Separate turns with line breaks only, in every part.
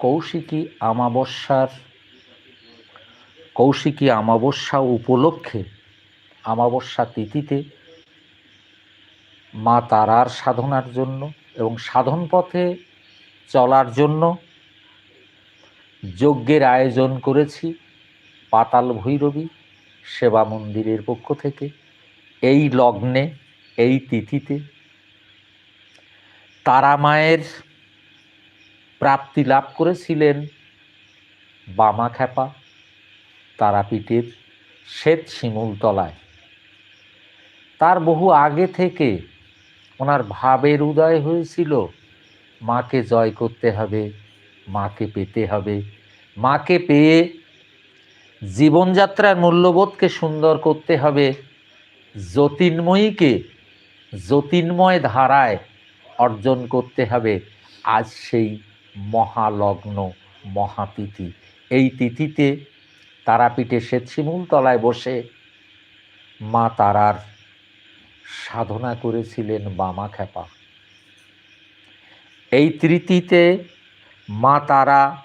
কৌশিকী আমাবস্যার, কৌশিকী আমাবস্যা উপলক্ষে, আমাবস্যা তিথিতে মা তারার সাধনার জন্য এবং সাধন পথে চলার জন্য যজ্ঞের আয়োজন করেছি পাতাল ভৈরবী সেবা মন্দিরের পক্ষ থেকে। এই লগ্নে, এই তিথিতে তারা মায়ের প্রাপ্তি লাভ করেছিলেন বামাখ্যাপা তারাপীঠের শ্বেত শিমুলতলায় তার বহু আগে থেকে ওনার ভাবের উদয় হয়েছিল, মাকে জয় করতে হবে, মাকে পেতে হবে, মাকে পেয়ে জীবনযাত্রার মূল্যবোধকে সুন্দর করতে হবে, জ্যোতির্ময়ীকে জ্যোতির্ময় ধারায় অর্জন করতে হবে। আজ সেই মহালগ্ন মহাতিথি। এই তিথিতে তারাপীঠে শ্বেতশিমুল তলায় বসে মা তারার সাধনা করেছিলেন বামা খ্যাপা। এই তৃতীতে মা তারা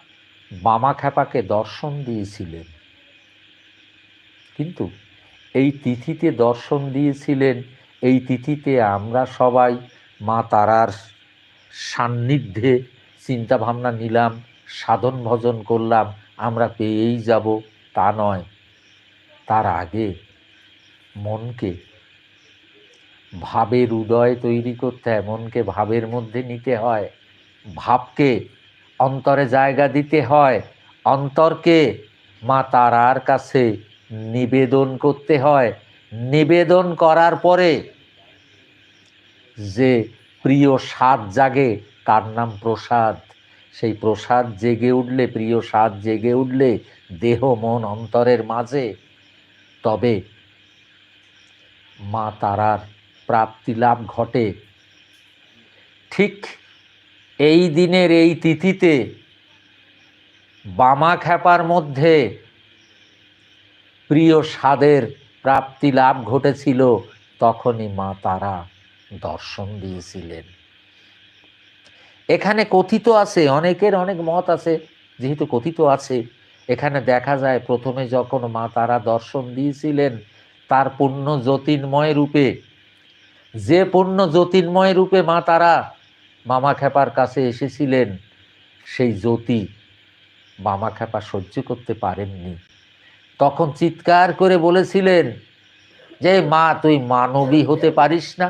বামা খ্যাপাকে দর্শন দিয়েছিলেন। কিন্তু এই তিথিতে দর্শন দিয়েছিলেন, এই তিথিতে আমরা সবাই মা তারার সান্নিধ্যে চিন্তা ভাবনা নিলাম, সাধন ভজন করলাম, আমরা পেয়েই যাব, তা নয়। তার আগে মনকে, ভাবের উদয় তৈরি করতে হয়, মনকে ভাবের মধ্যে নিতে হয়। ভাবকে অন্তরে জায়গা দিতে হয়, অন্তরকে মা তারার কাছে নিবেদন করতে হয়। নিবেদন করার পরে যে প্রিয় স্বাদ জাগে তার নাম প্রসাদ? সেই প্রসাদ জেগে উঠলে, প্রিয় স্বাদ জেগে উঠলে, দেহ মন অন্তরের মাঝে। তবে মা তারার প্রাপ্তি লাভ ঘটে। ঠিক এই দিনের এই তিথিতে বামা খ্যাপার মধ্যে প্রিয় স্বাদের প্রাপ্তি লাভ ঘটেছিল, তখনই মা তারা দর্শন দিয়েছিলেন। এখানে কথিত আছে, অনেকের অনেক মত আছে, যেহেতু কথিত আছে, এখানে দেখা যায় প্রথমে যখন মা তারা দর্শন দিয়েছিলেন, তার পূর্ণ জ্যোতির্ময় রূপে, যে পূর্ণ জ্যোতির্ময় রূপে মা তারা মামা খেপার কাছে এসেছিলেন, সেই জ্যোতি মামা খেপা সহ্য করতে পারেননি। তখন চিৎকার করে বলেছিলেন যে, মা, তুই মানবী হতে পারিস না।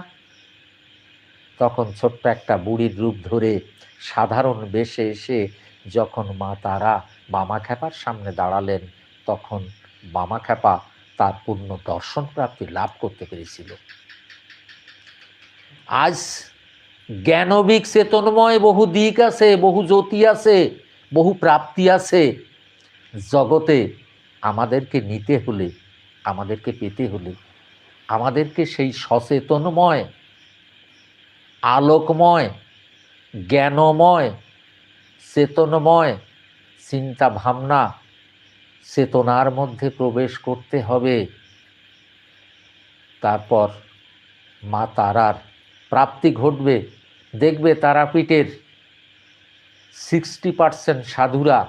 তখন ছোট্ট একটা বুড়ির রূপ ধরে সাধারণ বেশে এসে যখন মা তারা মামা খ্যাপার সামনে দাঁড়ালেন, তখন মামা খ্যাপা তার পূর্ণ দর্শন প্রাপ্তি লাভ করতে পেরেছিল। আজ জ্ঞানবিক চেতনময় বহু দিক আছে, বহু জ্যোতি আছে, বহু প্রাপ্তি আছে। জগতে আমাদেরকে নিতে হলে, আমাদেরকে পেতে হলে, আমাদেরকে সেই সচেতনময় আলোকময়, জ্ঞানময়, চেতনময় চিন্তা ভাবনা চেতনার মধ্যে প্রবেশ করতে হবে। তারপর মা তারার প্রাপ্তি ঘটবে। দেখবে তারাপীঠের সিক্সটি পার্সেন্ট সাধুরা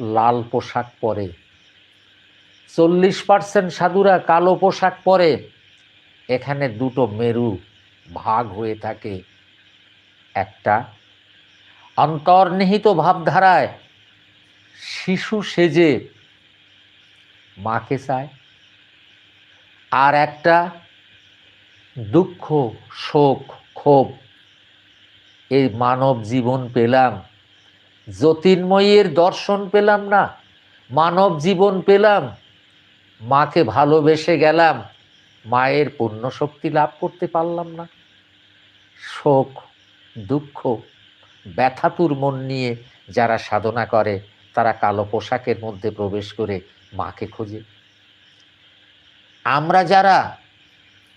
লাল পোশাক পরে। চল্লিশ পার্সেন্ট সাধুরা কালো পোশাক পরে। এখানে দুটো মেরু ভাগ হয়ে থাকে একটা। অন্তর্নিহিত ভাবধারায় শিশু সেজে মাকে চায়। আর একটা দুঃখ, শোক, ক্ষোভ, এই মানব জীবন পেলাম। জ্যোতির্ময়ের দর্শন পেলাম না, মানব জীবন পেলাম। মাকে ভালোবেসে গেলাম, মায়ের পূর্ণ শক্তি লাভ করতে পারলাম না। শোক, দুঃখ, ব্যথাতুর মন নিয়ে যারা সাধনা করে, তারা কালো পোশাকের মধ্যে প্রবেশ করে মাকে খোঁজে। আমরা যারা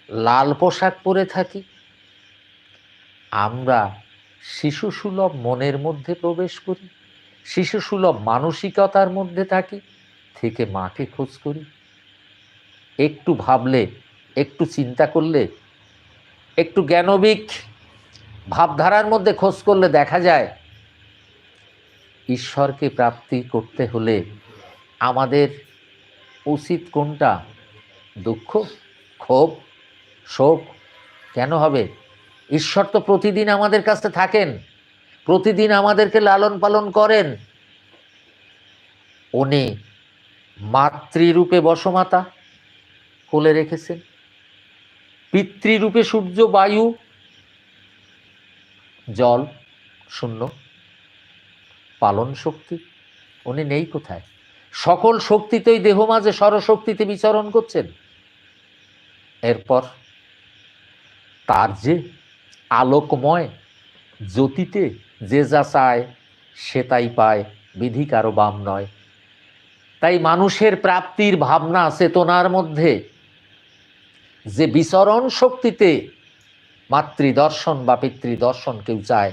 লাল পোশাক পরে থাকি, আমরা শিশু সুলভ মনের মধ্যে প্রবেশ করি, শিশু সুলভ মানসিকতার মধ্যে থাকি, থেকে মাকে খোঁজ করি। একটু ভাবলে, একটু চিন্তা করলে, একটু জ্ঞানবিক ভাবধারার মধ্যে খোঁজ করলে দেখা যায়, ঈশ্বরকে প্রাপ্তি করতে হলে আমাদের উচিত কোনটা? দুঃখ, ক্ষোভ, শোক? কেন হবে? ঈশ্বর তো প্রতিদিন আমাদের কাছে থাকেন, প্রতিদিন আমাদেরকে লালন পালন করেন। উনি মাতৃরূপে বসমাতা, কোলে রেখেছেন। পিতৃরূপে সূর্য, বায়ু জল শূন্য, পালন শক্তি, উনি নেই কোথায়? সকল শক্তিতেই দেহ মাঝে সরশক্তিতে বিচরণ করছেন। এরপর তার যে আলোকময় জ্যোতিতে যে যা চায়, সে তাই পায়, বিধি কারও বাম নয়। তাই মানুষের প্রাপ্তির ভাবনা, চেতনার মধ্যে যে বিচরণ শক্তিতে মাতৃদর্শন বা পিতৃদর্শন কেউ চায়,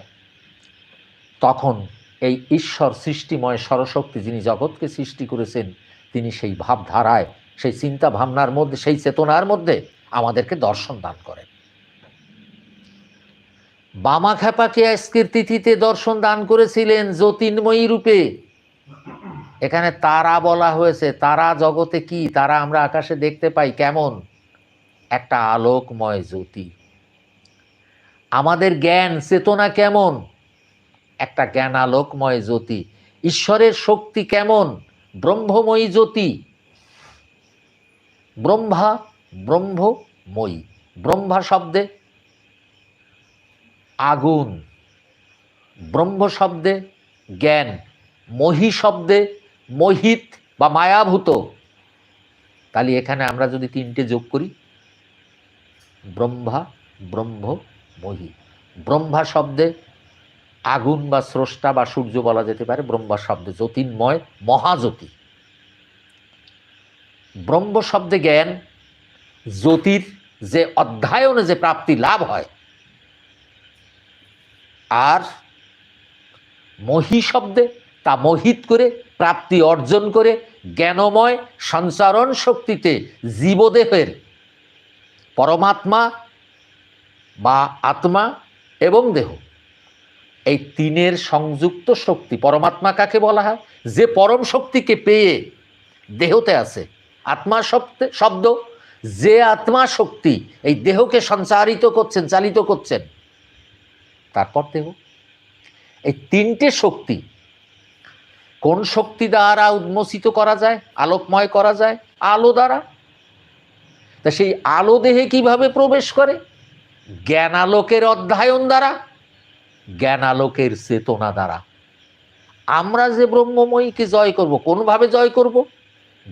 তখন এই ঈশ্বর সৃষ্টিময় সরশক্তি যিনি জগৎকে সৃষ্টি করেছেন, তিনি সেই ভাবধারায়, সেই চিন্তা ভাবনার মধ্যে, সেই চেতনার মধ্যে আমাদেরকে দর্শন দান করেন। বামা খ্যাপাকে আজকের তিথিতে দর্শন দান করেছিলেন জ্যোতির্ময়ী রূপে। এখানে তারা বলা হয়েছে, তারা জগতে কি? তারা আমরা আকাশে দেখতে পাই কেমন? একটা আলোকময় জ্যোতি। আমাদের জ্ঞান চেতনা কেমন? একটা জ্ঞান আলোকময় জ্যোতি। ঈশ্বরের শক্তি কেমন? ব্রহ্মময়ী জ্যোতি। ব্রহ্মা, ব্রহ্মময়ী। ব্রহ্মা শব্দে আগুন। ব্রহ্ম শব্দে জ্ঞান। মহি শব্দে মোহিত বা মায়াভূত। তাহলে এখানে আমরা যদি তিনটে যোগ করি, ব্রহ্মা, ব্রহ্ম মহি ব্রহ্মা শব্দে আগুন বা স্রষ্টা বা সূর্য বলা যেতে পারে, ব্রহ্মা শব্দে। জ্যোতির্ময় মহাজ্যোতি। ব্রহ্ম শব্দে জ্ঞান, জ্যোতির যে অধ্যায়নে যে প্রাপ্তি লাভ হয়, আর মহি শব্দে তা মোহিত করে, প্রাপ্তি অর্জন করে, জ্ঞানময় সঞ্চারণ শক্তিতে জীবদেহের পরমাত্মা বা আত্মা এবং দেহ। এই তিনের সংযুক্ত শক্তি পরমাত্মা কাকে বলা হয়? যে পরম শক্তিকে পেয়ে দেহতে আছে। আত্মা শব্দে শব্দ। যে আত্মা শক্তি এই দেহকে সঞ্চারিত করছেন, চালিত করছেন তারপর দেহ। এই তিনটে শক্তি কোন শক্তি দ্বারা উন্মোচিত করা যায়? আলোকময় করা যায়? আলো দ্বারা। তা সেই আলো দেহে কীভাবে প্রবেশ করে? জ্ঞানালোকের অধ্যায়ন দ্বারা, জ্ঞানালোকের চেতনা দ্বারা। আমরা যে ব্রহ্মময়ীকে জয় করব, কোনভাবে জয় করব?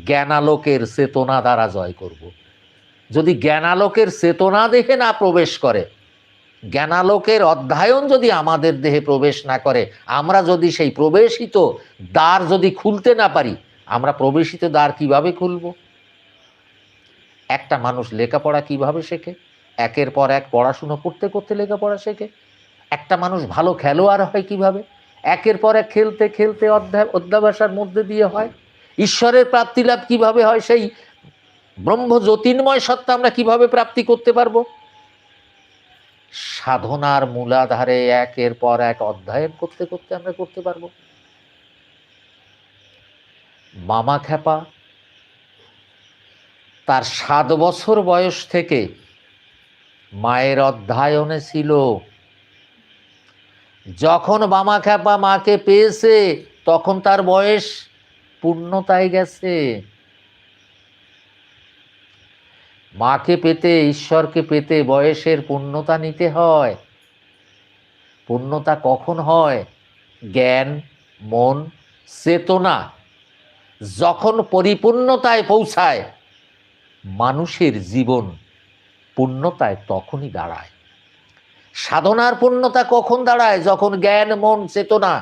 জ্ঞানালোকের চেতনা দ্বারা জয় করব। যদি জ্ঞানালোকের চেতনা দেখে না প্রবেশ করে, জ্ঞানালোকের অধ্যায়ন যদি আমাদের দেহে প্রবেশ না করে, আমরা যদি সেই প্রবেশিত দ্বার যদি খুলতে না পারি, আমরা প্রবেশিত দ্বার কীভাবে খুলব? একটা মানুষ লেখাপড়া কীভাবে শেখে? একের পর এক পড়াশুনো করতে করতে লেখাপড়া শেখে। একটা মানুষ ভালো খেলোয়াড় হয় কীভাবে? একের পর এক খেলতে খেলতে অধ্যায় অধ্যাবাসার মধ্যে দিয়ে হয়। ঈশ্বরের প্রাপ্তি লাভ কীভাবে হয়? সেই ব্রহ্ম জ্যোতির্ময় সত্তা আমরা কীভাবে প্রাপ্তি করতে পারব? সাধনার মূলাধারে একের পর এক অধ্যায়ন করতে করতে আমরা করতে পারব। মামা খ্যাপা, তার সাত বছর বয়স থেকে মায়ের অধ্যায়নে ছিল, যখন বামা খ্যাপা মাকে পেয়েছে, তখন তার বয়স পূর্ণতায় গেছে। মাকে পেতে, ঈশ্বরকে পেতে বয়সের পূর্ণতা নিতে হয়। পূর্ণতা কখন হয়? জ্ঞান, মন, চেতনা। যখন পরিপূর্ণতায় পৌঁছায়, মানুষের জীবন পূর্ণতায় তখনই দাঁড়ায়। সাধনার পূর্ণতা কখন দাঁড়ায়? যখন জ্ঞান, মন, চেতনা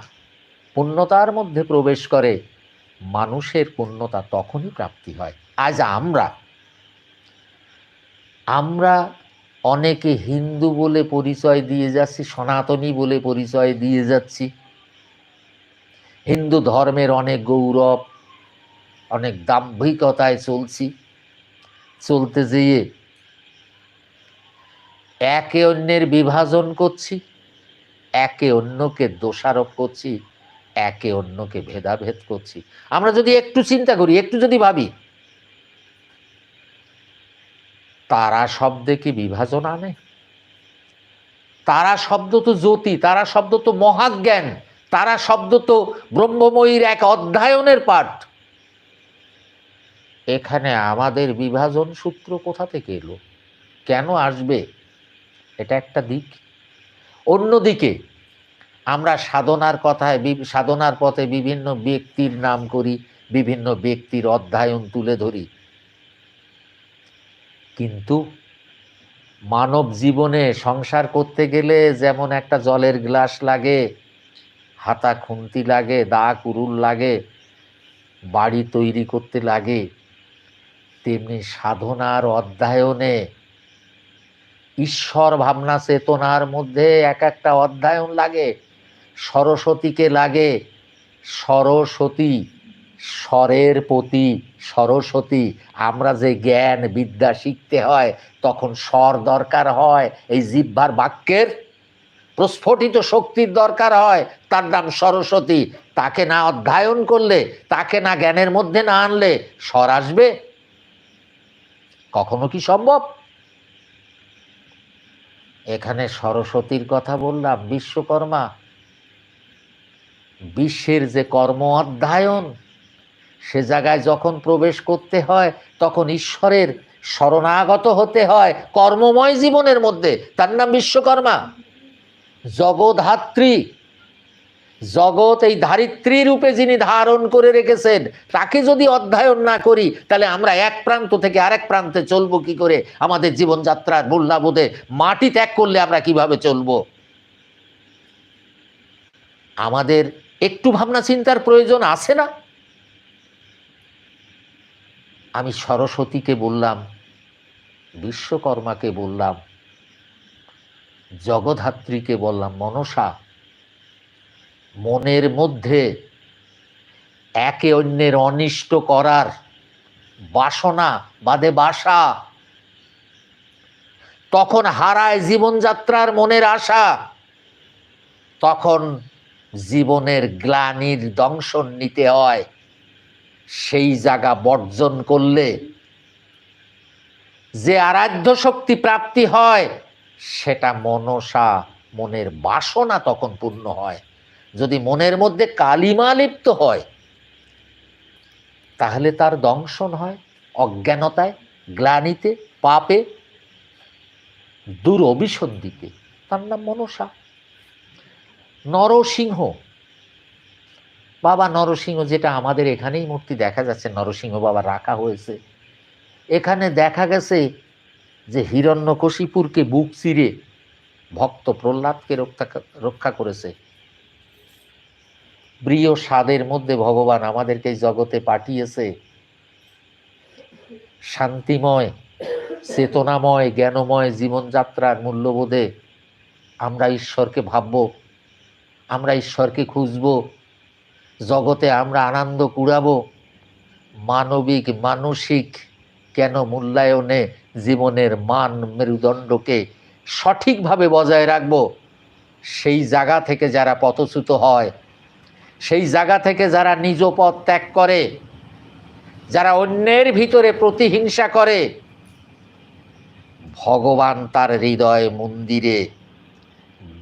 পূর্ণতার মধ্যে প্রবেশ করে, মানুষের পূর্ণতা তখনই প্রাপ্তি হয়। আজ আমরা আমরা অনেকে হিন্দু বলে পরিচয় দিয়ে যাচ্ছি, সনাতনী বলে পরিচয় দিয়ে যাচ্ছি। হিন্দু ধর্মের অনেক গৌরব, অনেক দাম্ভিকতায় চলছি। চলতে যেয়ে একে অন্যের বিভাজন করছি, একে অন্যকে দোষারোপ করছি, একে অন্যকে ভেদাভেদ করছি। আমরা যদি একটু চিন্তা করি, একটু যদি ভাবি, তারা শব্দে কি বিভাজন আনে? তারা শব্দ তো জ্যোতি, তারা শব্দ তো মহাজ্ঞান, তারা শব্দ তো ব্রহ্মময়ীর এক অধ্যয়নের পাঠ। এখানে আমাদের বিভাজন সূত্র কোথা থেকে এলো? কেন আসবে? এটা একটা দিক। অন্যদিকে আমরা সাধনার কথায় সাধনার পথে বিভিন্ন ব্যক্তির নাম করি, বিভিন্ন ব্যক্তির অধ্যায়ন তুলে ধরি। কিন্তু মানব জীবনে সংসার করতে গেলে যেমন একটা জলের গ্লাস লাগে, হাতা খুন্তি লাগে, দা কুরুল লাগে, বাড়ি তৈরি করতে লাগে, তেমনি সাধনার অধ্যয়নে ঈশ্বর ভাবনা চেতনার মধ্যে এক একটা অধ্যায়ন লাগে। সরস্বতীকে লাগে সরস্বতী, স্বরের প্রতি সরস্বতী। আমরা যে জ্ঞান বিদ্যা শিখতে হয়, তখন স্বর দরকার হয়। এই জিহ্বার বাক্যের প্রস্ফুটিত শক্তির দরকার হয়। তার নাম সরস্বতী। তাকে না অধ্যয়ন করলে, তাকে না জ্ঞানের মধ্যে না আনলে, স্বর আসবে? কখনো কি সম্ভব? এখানে সরস্বতীর কথা বললাম, বিশ্বকর্মা। বিশ্বের যে কর্ম অধ্যায়ন, সে জায়গায় যখন প্রবেশ করতে হয়, তখন ঈশ্বরের শরণাগত হতে হয়, কর্মময় জীবনের মধ্যে। তার নাম বিশ্বকর্মা। জগধাত্রী জগৎ এই ধারিত্রী রূপে যিনি ধারণ করে রেখেছেন, তাকে যদি অধ্যয়ন না করি, তাহলে আমরা এক প্রান্ত থেকে আরেক প্রান্তে চলবো কি করে? আমাদের জীবনযাত্রার মূল্যাবোধে মাটি ত্যাগ করলে আমরা কীভাবে চলবো? আমাদের একটু ভাবনা চিন্তার প্রয়োজন আছে না? আমি সরস্বতীকে বললাম, বিশ্বকর্মাকে বললাম জগধাত্রীকে বললাম, মনসা মনের মধ্যে একে অন্যের অনিষ্ট করার বাসনা বাদে বাসা, তখন হারায় জীবনযাত্রার মনের আশা, তখন জীবনের গ্লানির দংশন নিতে হয়, সেই জায়গা বর্জন করলে যে আরাধ্য শক্তি প্রাপ্তি হয়, সেটা মনসা, মনের বাসনা তখন পূর্ণ হয়। যদি মনের মধ্যে কালিমা লিপ্ত হয়, তাহলে তার দংশন হয় অজ্ঞানতায়, গ্লানিতে, পাপে দূর অভিসন্ধিতে তার নাম মনসা। নরসিংহ। বাবা নরসিংহ, যেটা আমাদের এখানেই মূর্তি দেখা যাচ্ছে, নরসিংহ বাবা রাখা হয়েছে। এখানে দেখা গেছে যে হিরণ্যকশিপুরকে বুক চিরে ভক্ত প্রহ্লাদকে রক্ষা রক্ষা করেছে। প্রিয় স্বাদের মধ্যে ভগবান আমাদেরকে জগতে পাঠিয়েছে। শান্তিময়, চেতনাময়, জ্ঞানময় জীবনযাত্রার মূল্যবোধে আমরা ঈশ্বরকে ভাবব, আমরা ঈশ্বরকে খুঁজব, জগতে আমরা আনন্দ কুড়াবো, মানবিক, মানসিক কেন মূল্যায়নে জীবনের মান মেরুদণ্ডকে সঠিকভাবে বজায় রাখব, সেই জায়গা থেকে যারা পথচ্যুত হয় সেই জায়গা থেকে যারা নিজ পথ ত্যাগ করে, যারা অন্যের ভিতরে প্রতিহিংসা করে, ভগবান তার হৃদয় মন্দিরে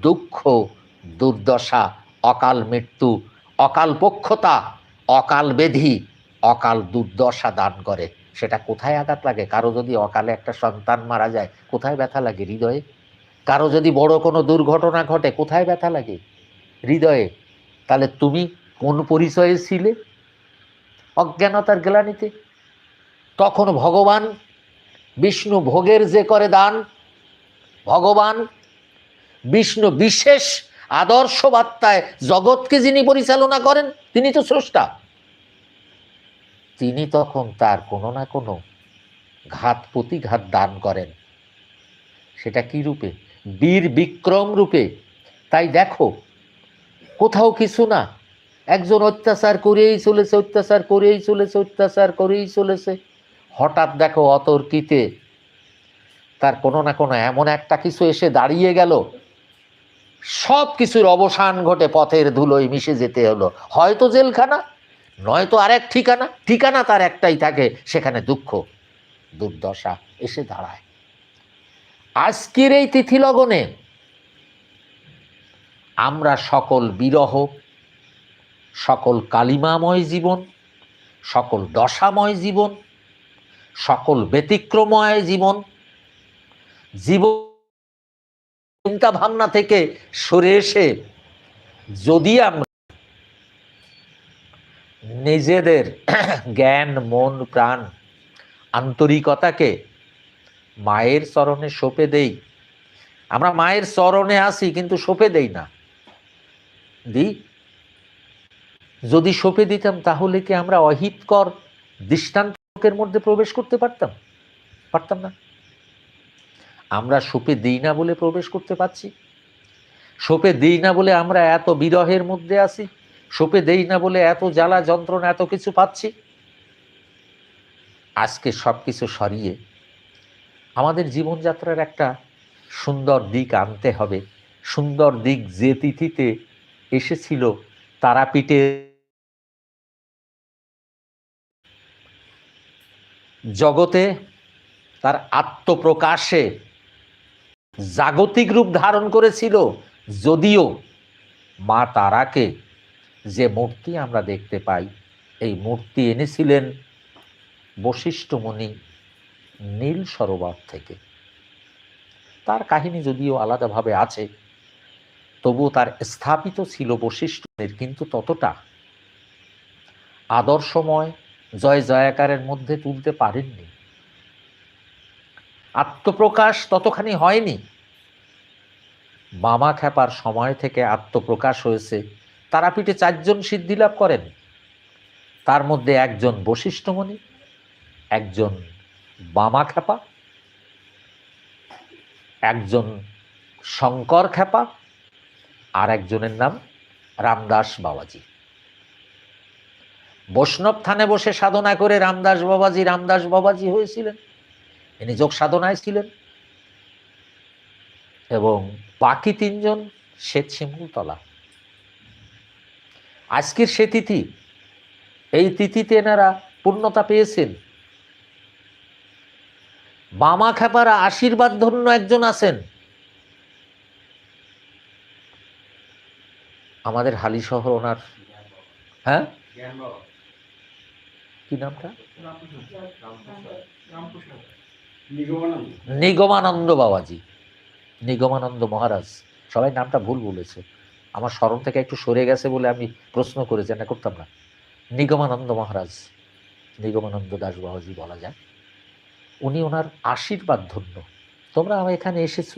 দুঃখ, দুর্দশা, অকাল মৃত্যু, অকাল পক্ষতা, অকাল বেধি, অকাল দুর্দশা দান করে। সেটা কোথায় আঘাত লাগে? কারও যদি অকালে একটা সন্তান মারা যায়, কোথায় ব্যথা লাগে হৃদয়ে? কারও যদি বড় কোনো দুর্ঘটনা ঘটে, কোথায় ব্যথা লাগে? হৃদয়ে। তাহলে তুমি কোন পরিচয়ে ছিলে? অজ্ঞানতার গ্লানিতে? তখন ভগবান বিষ্ণু ভোগের যে করে দান, ভগবান বিষ্ণু বিশেষ আদর্শ বার্তায় জগৎকে যিনি পরিচালনা করেন, তিনি তো স্রষ্টা। তিনি তখন তার কোনো না কোনো ঘাত প্রতিঘাত দান করেন। সেটা কি রূপে? বীর বিক্রম রূপে। তাই দেখো কোথাও কিছু না। একজন অত্যাচার করেই চলেছে, অত্যাচার করেই চলেছে, অত্যাচার করেই চলেছে। হঠাৎ দেখো অতর্কিতে তার কোনো না কোনো এমন একটা কিছু এসে দাঁড়িয়ে গেল। সব কিছুর অবসান ঘটে পথের ধুলোয় মিশে যেতে হলো। হয়তো জেলখানা, নয়তো আরেক ঠিকানা। ঠিকানা তার একটাই থাকে, সেখানে দুঃখ, দুর্দশা এসে দাঁড়ায়। আজকের এই তিথি লগনে আমরা সকল বিরহ, সকল কালিমাময় জীবন, সকল দশাময় জীবন, সকল ব্যতিক্রময় জীবন জীবন চিন্তা ভাবনা থেকে সরে এসে যদি আমরা নিজেদের জ্ঞান, মন, প্রাণ, আন্তরিকতাকে মায়ের চরণে সঁপে দেই। আমরা মায়ের চরণে আসি কিন্তু সঁপে দেই না। দিই যদি সঁপে দিতাম, তাহলে কি আমরা অহিতকর দৃষ্টান্তকের মধ্যে প্রবেশ করতে পারতাম? পারতাম না। আমরা সঁপে দিই না বলে প্রবেশ করতে পারছি। সঁপে দিই না বলে আমরা এত বিরহের মধ্যে আছি। সঁপে দেই না বলে এত জ্বালা যন্ত্রণা, এত কিছু পাচ্ছি। আজকে সব কিছু সরিয়ে আমাদের জীবনযাত্রার একটা সুন্দর দিক আনতে হবে। সুন্দর দিক যে তিথিতে এসেছিল তারাপীঠে। জগতে তার আত্মপ্রকাশে জাগতিক রূপ ধারণ করেছিল, যদিও মা তারাকে যে মূর্তি আমরা দেখতে পাই, এই মূর্তি এনেছিলেন বশিষ্ঠমণি নীল সরোবর থেকে। তার কাহিনী যদিও আলাদাভাবে আছে তবুও তার স্থাপিত ছিল বশিষ্ঠের কিন্তু ততটা। আদর্শময়, জয় জয়াকারের মধ্যে তুলতে পারেননি। আত্মপ্রকাশ ততখানি হয়নি। মামা খ্যাপার সময় থেকে আত্মপ্রকাশ হয়েছে। তারাপীঠে চারজন সিদ্ধি লাভ করেন। তার মধ্যে একজন বশিষ্ঠমণি, একজন বামা খ্যাপা, একজন শঙ্কর খ্যাপা আর একজনের নাম রামদাস বাবাজি। বৈষ্ণব থানে বসে সাধনা করে রামদাস বাবাজি রামদাস বাবাজি হয়েছিলেন। ইনি যোগ সাধনায় ছিলেন। এবং বাকি তিনজন শ্বেত শিমুলতলা আজকের সে তিথি, এই তিথিতে এনারা পূর্ণতা পেয়েছেন। বামা খেপারা আশীর্বাদ ধন্য একজন আছেন। আমাদের হালি শহর ওনার হ্যাঁ? কি নামটা? নিগমানন্দ বাবাজি। নিগমানন্দ মহারাজ। সবাই নামটা ভুল বলেছে। আমার স্মরণ থেকে একটু সরে গেছে বলে আমি প্রশ্ন করেছি না করতাম না। নিগমানন্দ মহারাজ, নিগমানন্দ দাস বাবাজি বলা যায়, উনি ওনার আশীর্বাদ ধন্য। তোমরা আমার এখানে এসেছ।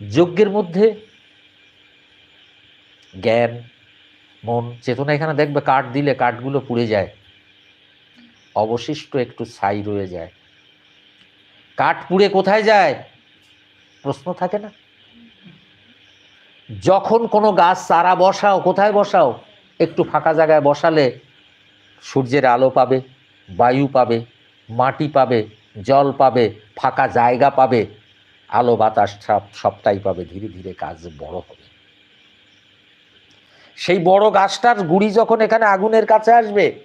যজ্ঞের মধ্যে জ্ঞান, মন, চেতনা, এখানে দেখবে কাঠ দিলে কাঠগুলো পুড়ে যায়। অবশিষ্ট একটু ছাই রয়ে যায়। কাঠ পুড়ে কোথায় যায়? প্রশ্ন থাকে না। যখন কোনো গাছ চারা বসাও, কোথায় বসাও? একটু ফাঁকা জায়গায় বসালে সূর্যের আলো পাবে, বায়ু পাবে, মাটি পাবে, জল পাবে, ফাঁকা জায়গা পাবে, আলো বাতাস সবটাই পাবে, ধীরে ধীরে কাজ বড় হবে। সেই বড় গাছটার গুড়ি যখন এখানে আগুনের কাছে আসবে,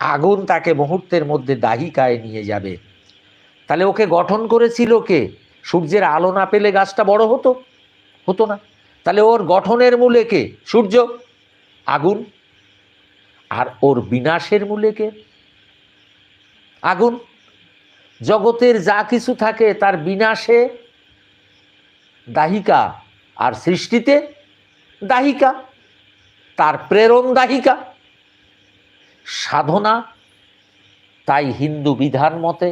আগুন তাকে মুহূর্তের মধ্যে দাহিকায় নিয়ে যাবে। তাহলে ওকে গঠন করেছিল কে? সূর্যের আলো না পেলে গাছটা বড় হতো? হতো না। তাহলে ওর গঠনের মূলে কে? সূর্য? আগুন। আর ওর বিনাশের মূলে কে? আগুন। জগতের যা কিছু থাকে তার বিনাশে দাহিকা, আর সৃষ্টিতে দাহিকা। তার প্রেরণ দাহিকা সাধনা তাই হিন্দু বিধান মতে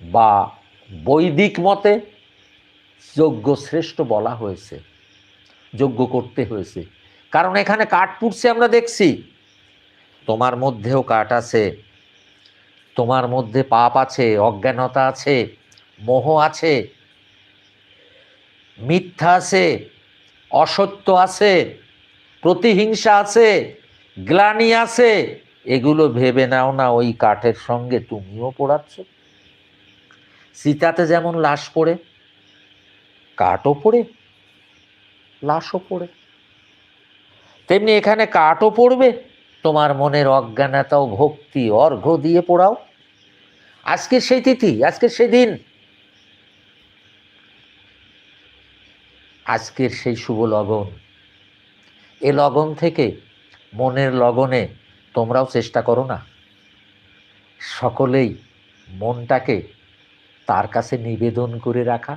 বা বৈদিক মতে যজ্ঞ শ্রেষ্ঠ বলা হয়েছে, যজ্ঞ করতে হয়েছে। কারণ এখানে কাঠ পুড়ছে আমরা দেখছি। তোমার মধ্যেও কাঠ আছে, তোমার মধ্যে পাপ আছে, অজ্ঞানতা আছে, মোহ আছে, মিথ্যা আছে অসত্য আছে, প্রতিহিংসা আছে, গ্লানি আছে, এগুলো ভেবে নাও না ওই কাঠের সঙ্গে তুমিও পোড়াচ্ছ। সীতাতে যেমন লাশ পড়ে, কাঠও পড়ে, লাশও পড়ে। তেমনি এখানে কাঠও পড়বে, তোমার মনের অজ্ঞানতা ও ভক্তি, অর্ঘ্য দিয়ে পোড়াও। আজকে সেই তিথি আজকে সেই দিন আজকের সেই শুভ লগন। এ লগন থেকে মনের লগনে তোমরাও চেষ্টা করো না। সকলেই মনটাকে তার কাছে নিবেদন করে রাখা,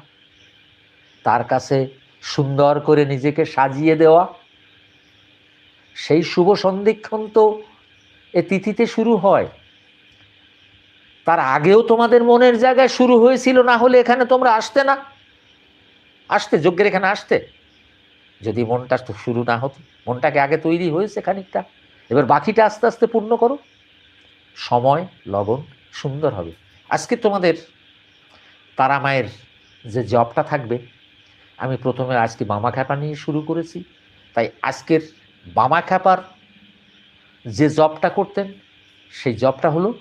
তার কাছে সুন্দর করে নিজেকে সাজিয়ে দেওয়া। সেই শুভ সন্ধিক্ষণ তো এ তিথিতে শুরু হয়। তার আগেও তোমাদের মনের জায়গায় শুরু হয়েছিল, না হলে এখানে তোমরা আসতে না। আসতে, যজ্ঞের এখানে আসতে। যদি মনটা শুরু না হতো, মনটাকে আগে তৈরি হয়েছে খানিকটা। এবার বাকিটা আস্তে আস্তে পূর্ণ করো। সময়, লবণ, সুন্দর হবে। আজকে তোমাদের তারা মায়ের যে জবটা থাকবে, আমি প্রথমে আজকে বামা খ্যাপা নিয়ে শুরু করেছি। তাই আজকের বামা খ্যাপার যে জবটা করতেন, সেই জবটা হলো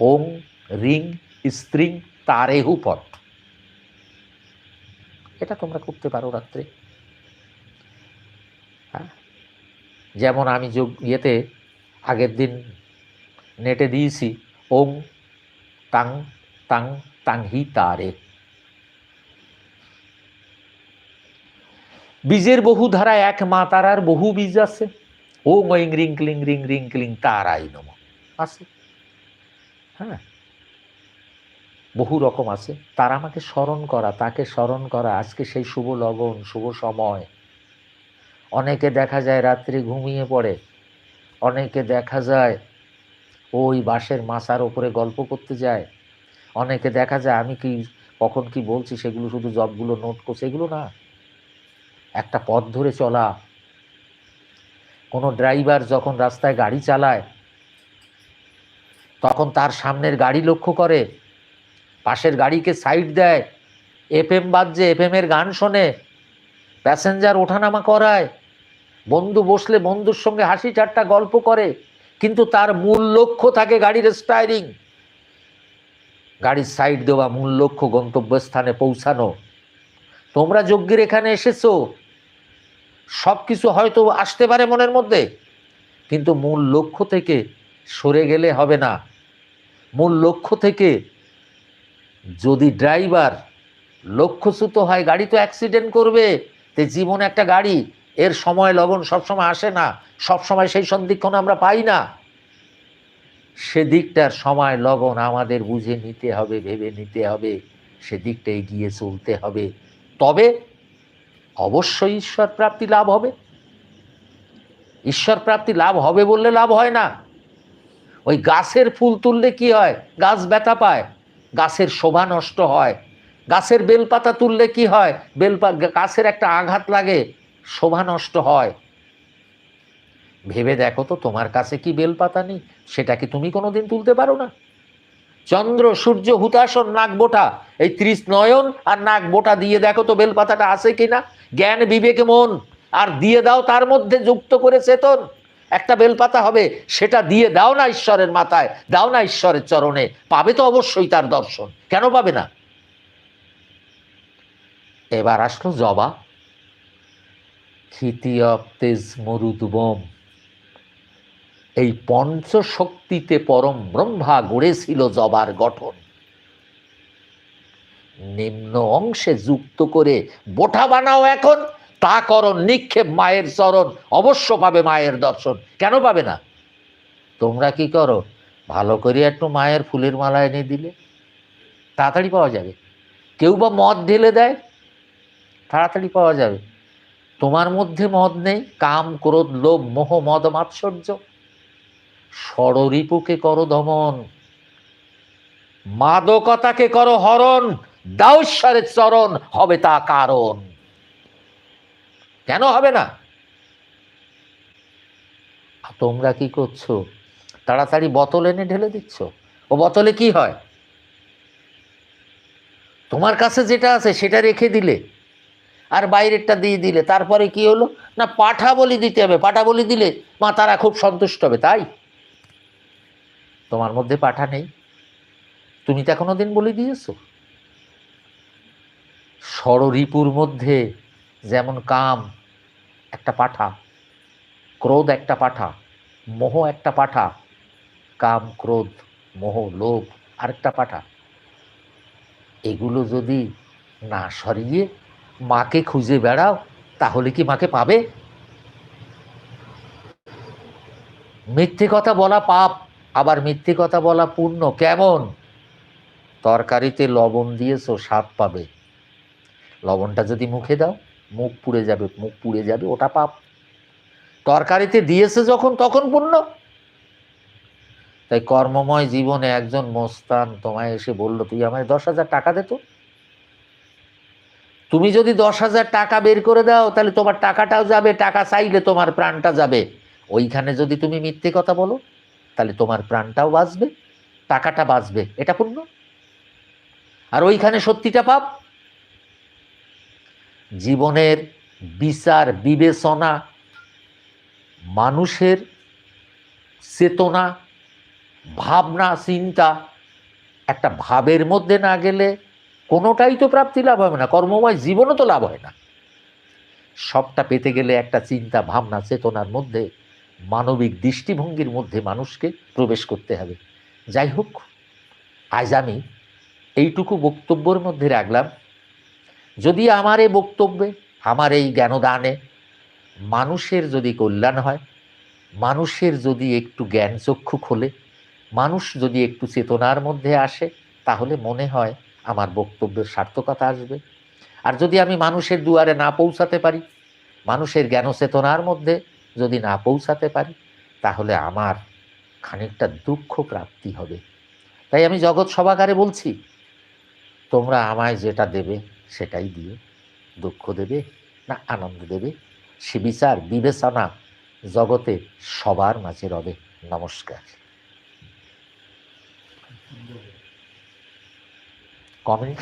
ওং, রিং, স্ত্রিং, তারেহু পট। এটা তোমরা করতে পারো রাত্রে। হ্যাঁ? যেমন আমি যোগ ইয়েতে আগের দিন নেটে দিয়েছি ওং তাং তাং তাং হি তারে বীজের বহু ধারা এক মা তারার বহু বীজ আছে। ও ওইং রিং ক্লিং রিং রিং ক্লিং তারাই নম। আছে। হ্যাঁ? বহু রকম আছে। তার আমাকে স্মরণ করা, তাকে স্মরণ করা, আজকে সেই শুভ লগন, শুভ সময়। অনেকে দেখা যায় রাত্রি ঘুমিয়ে পড়ে। অনেকে দেখা যায় ওই বাঁশের মাছার ওপরে গল্প করতে যায়। অনেকে দেখা যায় আমি কি, কখন কি বলছি সেগুলো শুধু জবগুলো নোট করছে এগুলো না। একটা পথ ধরে চলা। কোনো ড্রাইভার যখন রাস্তায় গাড়ি চালায়, তখন তার সামনের গাড়ি লক্ষ্য করে। পাশের গাড়িকে সাইড দেয়। এফএম বাজছে এফএমের গান শোনে। প্যাসেঞ্জার ওঠানামা করায়। বন্ধু বসলে বন্ধুর সঙ্গে হাসি ঠাট্টা গল্প করে, কিন্তু তার মূল লক্ষ্য থাকে গাড়ির স্টায়ারিং গাড়ির সাইড দেওয়া মূল লক্ষ্য গন্তব্যস্থানে পৌঁছানো। তোমরা যজ্ঞের এখানে এসেছ। সব কিছু হয়তো আসতে পারে মনের মধ্যে, কিন্তু মূল লক্ষ্য থেকে সরে গেলে হবে না। মূল লক্ষ্য থেকে যদি ড্রাইভার লক্ষ্যচ্যুত হয়, গাড়ি তো অ্যাক্সিডেন্ট করবে, তে জীবন একটা গাড়ি, এর সময় লগন সবসময় আসে না, সবসময় সেই সন্ধিক্ষণ আমরা পাই না। সেদিকটার সময় লগন আমাদের বুঝে নিতে হবে, ভেবে নিতে হবে, সেদিকটা এগিয়ে চলতে হবে। তবে অবশ্যই ঈশ্বর প্রাপ্তি লাভ হবে। ঈশ্বর প্রাপ্তি লাভ হবে বললে লাভ হয় না। ওই গাছের ফুল তুললে কি হয়? গাছ ব্যথা পায়। গাছের শোভা নষ্ট হয়। গাছের বেলপাতা তুললে কি হয়? বেলপা, গাছের একটা আঘাত লাগে, শোভা নষ্ট হয়। ভেবে দেখো তো, তোমার কাছে কি বেলপাতা নেই? সেটা কি তুমি কোনো দিন তুলতে পারো না? চন্দ্র, সূর্য হুতাসন নাক বোটা এই ত্রিশ নয়ন আর নাক বোটা দিয়ে দেখো তো বেলপাতাটা আছে কিনা? জ্ঞান, বিবেক, মন, আর দিয়ে দাও তার মধ্যে যুক্ত করে চেতন। একটা বেলপাতা হবে, সেটা দিয়ে দাও না ঈশ্বরের মাথায়, দাও না ঈশ্বরের চরণে। পাবে তো অবশ্যই তার দর্শন। কেন পাবে না? এবার আসলো জবা। ক্ষিতীয় তেজ মরুদবম। এই পঞ্চশক্তিতে পরম ব্রহ্মা গড়েছিল জবার গঠন। নিম্ন অংশে যুক্ত করে বোঠা বানাও এখন। তা করো, নিক্ষেপ মায়ের চরণ, অবশ্য পাবে মায়ের দর্শন। কেন পাবে না? তোমরা কি করো? ভালো করে একটু মায়ের ফুলের মালা এনে দিলে, তাড়াতাড়ি পাওয়া যাবে। কেউ বা মদ ঢেলে দেয়, তাড়াতাড়ি পাওয়া যাবে। তোমার মধ্যে মদ নেই, কাম, ক্রোধ, লোভ, মোহ, মদ, মাৎসর্য। ষড়রিপুকে করো দমন। মাদকতাকে করো হরণ। ঈশ্বরের চরণ হবে তা কারণ। কেন হবে না? তোমরা কি করছ? তাড়াতাড়ি বোতল এনে ঢেলে দিচ্ছ? ও বোতলে কি হয়? তোমার কাছে যেটা আছে সেটা রেখে দিলে। আর বাইরেরটা দিয়ে দিলে। তারপরে কি হলো? না পাঠা বলি দিতে হবে। পাঠা বলি দিলে মা তারা খুব সন্তুষ্ট হবে, তাই? তোমার মধ্যে পাঠা নেই। তুমি তো এখনও দিন বলে দিয়েছ? ষড়রিপুর মধ্যে যেমন কাম একটা পাঠা, ক্রোধ একটা পাঠা, মোহ একটা পাঠা, কাম, ক্রোধ, মোহ, লোভ আরেকটা পাঠা। এগুলো যদি না সরিয়ে মাকে খুঁজে বেড়াও, তাহলে কি মাকে পাবে? মিথ্যে কথা বলা পাপ, আবার মিথ্যে কথা বলা পুণ্য কেমন? তরকারিতে লবণ দিয়েছ, স্বাদ পাবে। লবণটা যদি মুখে দাও। মুখ পুড়ে যাবে, মুখ পুড়ে যাবে, ওটা পাপ। তরকারিতে দিয়েছে যখন, তখন পুণ্য। তাই কর্মময় জীবনে একজন মোস্তান তোমায় এসে বলল, তুই আমায় দশ হাজার টাকা দে তো। তুমি যদি দশ হাজার টাকা বের করে দাও, তাহলে তোমার টাকাটাও যাবে, টাকা চাইলে তোমার প্রাণটা যাবে। ওইখানে যদি তুমি মিথ্যে কথা বলো, তাহলে তোমার প্রাণটাও বাঁচবে, টাকাটা বাঁচবে। এটা পুণ্য। আর ওইখানে সত্যিটা পাপ। জীবনের বিচার, বিবেচনা, মানুষের চেতনা, ভাবনা, চিন্তা, একটা ভাবের মধ্যে না গেলে কোনোটাই তো প্রাপ্তি লাভ হবে না। কর্মময় জীবনও তো লাভ হয় না। সবটা পেতে গেলে একটা চিন্তা, ভাবনা, চেতনার মধ্যে, মানবিক দৃষ্টিভঙ্গির মধ্যে মানুষকে প্রবেশ করতে হবে। যাই হোক, আজ আমি এইটুকু বক্তব্যের মধ্যে রাখলাম। যদি আমার এই বক্তব্যে, আমার এই জ্ঞানদানে মানুষের যদি কল্যাণ হয়, মানুষের যদি একটু জ্ঞান চক্ষু খোলে, মানুষ যদি একটু চেতনার মধ্যে আসে, তাহলে মনে হয় আমার বক্তব্যের সার্থকতা আসবে। আর যদি আমি মানুষের দুয়ারে না পৌঁছাতে পারি, মানুষের জ্ঞান চেতনার মধ্যে যদি না পৌঁছাতে পারি, তাহলে আমার খানিকটা দুঃখ প্রাপ্তি হবে। তাই আমি জগৎ সভাকারে বলছি, তোমরা আমায় যেটা দেবে সেটাই দিয়ে দুঃখ দেবে না আনন্দ দেবে? সে বিচার বিবেচনা জগতে সবার মাঝে রবে। নমস্কার। কমেন্ট